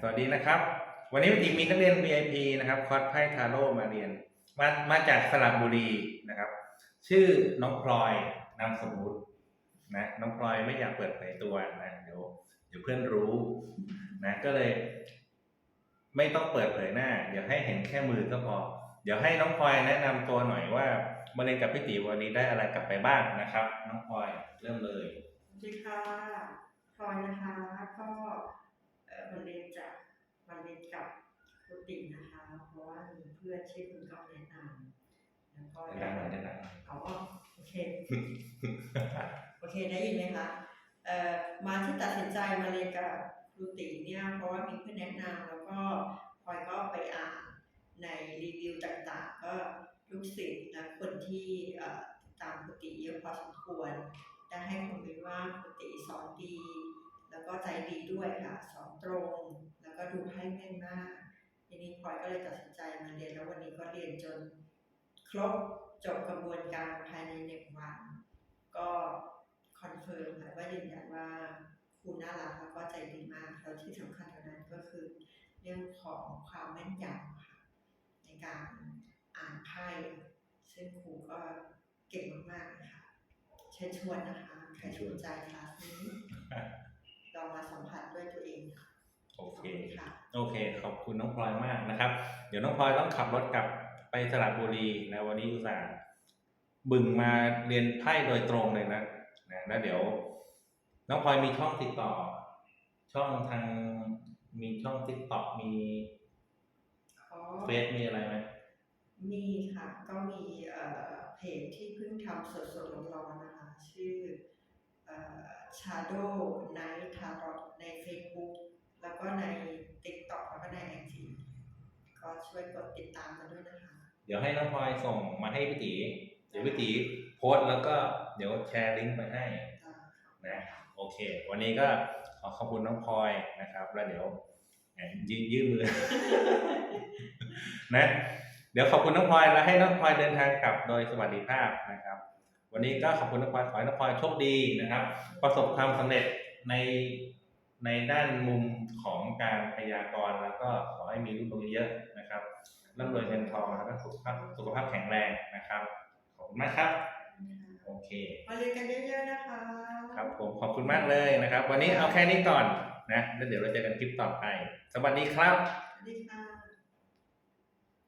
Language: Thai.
สวัสดีนะครับ วันนี้อีกมีนักเรียน VIP นะครับคอร์สไพ่ทาโร่มาเรียน มามาจากสระบุรีนะครับ ชื่อน้องพลอยนามสมมุตินะน้องพลอยไม่อยากเปิดเผยตัวนะเดี๋ยวเดี๋ยวเพื่อนรู้นะก็เลย ไม่ต้องเปิดเผยหน้า เดี๋ยวให้เห็นแค่มือก็พอ เดี๋ยวให้น้องพลอยแนะนำตัวหน่อยว่ามาเรียนกับพี่ตีวันนี้ได้อะไรกลับไปบ้างนะครับ น้องพลอยเริ่มเลยสวัสดีค่ะพลอยนะคะก็เอ่อมาเรียนจากมาเรียนกับ ครูติ๋มนะคะ เพราะว่ามีเพื่อนชื่อคุณก๊อฟแนะนำแล้วก็ได้หน่อยได้หน่อยเอาอ๋อโอเค โอเคได้ยินไหมคะเอ่อมาที่ตัดสินใจมาเรียนกับครูติ๋มเนี่ยเพราะว่ามีเพื่อนแนะนำแล้วก็พลอยก็ไปอ่านในรีวิวต่างๆ ก็ลูกศิษย์และคนที่เอ่อติดตามครูติ๋มเยอะพอสมควรได้ให้คอมเมนต์ว่าครูติสอนดีแล้วก็ใจดีด้วยค่ะ สอนตรง แล้วก็ดูให้แม่นมาก ทีนี้พลอยก็เลยตัดสินใจมาเรียนแล้ววันนี้ก็เรียนจนครบจบกระบวนการภายในหนึ่งวัน ก็คอนเฟิร์มค่ะว่ายืนยันว่าครูน่ารักแล้วก็ใจดีมากแล้วที่สำคัญกว่านั้นก็คือ เรื่องของความแม่นยำค่ะในการอ่านไพ่ซึ่งครูก็เก่งมากๆเลยค่ะเชิญชวนนะคะใครสนใจคลาสนี้ลองมาสัมผัสด้วยตัวเองค่ะ โอเค ขอบคุณน้องพลอยมากนะครับ เดี๋ยวน้องพลอยต้องขับรถกลับไปสระบุรีนะวันนี้อุตส่าห์บึงมาเรียนไพ่โดยตรงเลยนะนะแล้วเดี๋ยว น้องพลอยมีช่องติดต่อ ช่องทางมีช่องติ๊กต็อกมีอ๋อเฟซมีอะไรไหมมีค่ะ ก็มีเอ่อเพจที่เพิ่งทำสดๆร้อนๆนะคะ ชื่อเอ่อ Shadow Night Tarot ใน Facebook แล้วก็ใน TikTok แล้วก็ใน IG ก็ช่วยกดติดตามกันด้วยนะคะ เดี๋ยวให้น้องพลอยส่งมาให้พี่ตีเดี๋ยวพี่ตีโพสต์แล้วก็เดี๋ยวแชร์ลิงก์ไปให้อ่านะโอเค วันนี้ก็ขอขอบคุณน้องพลอยนะครับ แล้วเดี๋ยวแหมยืนยื่นมือนะเดี๋ยวขอบคุณน้องพลอยแล้วให้น้องพลอยเดินทางกลับโดยสวัสดิภาพนะครับ วันนี้ก็ขอบคุณน้องพลอยขอให้น้องพลอยโชคดีนะครับ ประสบความสำเร็จใน ในด้านมุมของการพยากรณ์แล้วก็ขอให้มีลูกน้องเยอะๆนะครับร่ำรวยเงินทองแล้วก็สุขภาพสุขภาพแข็งแรงนะครับ ขอบคุณมากครับ โอเค มาเรียนกันเยอะๆนะคะครับผมขอบคุณมากเลยนะครับ วันนี้เอาแค่นี้ก่อนนะแล้วเดี๋ยวเราเจอกันคลิปต่อไป สวัสดีครับ สวัสดีค่ะ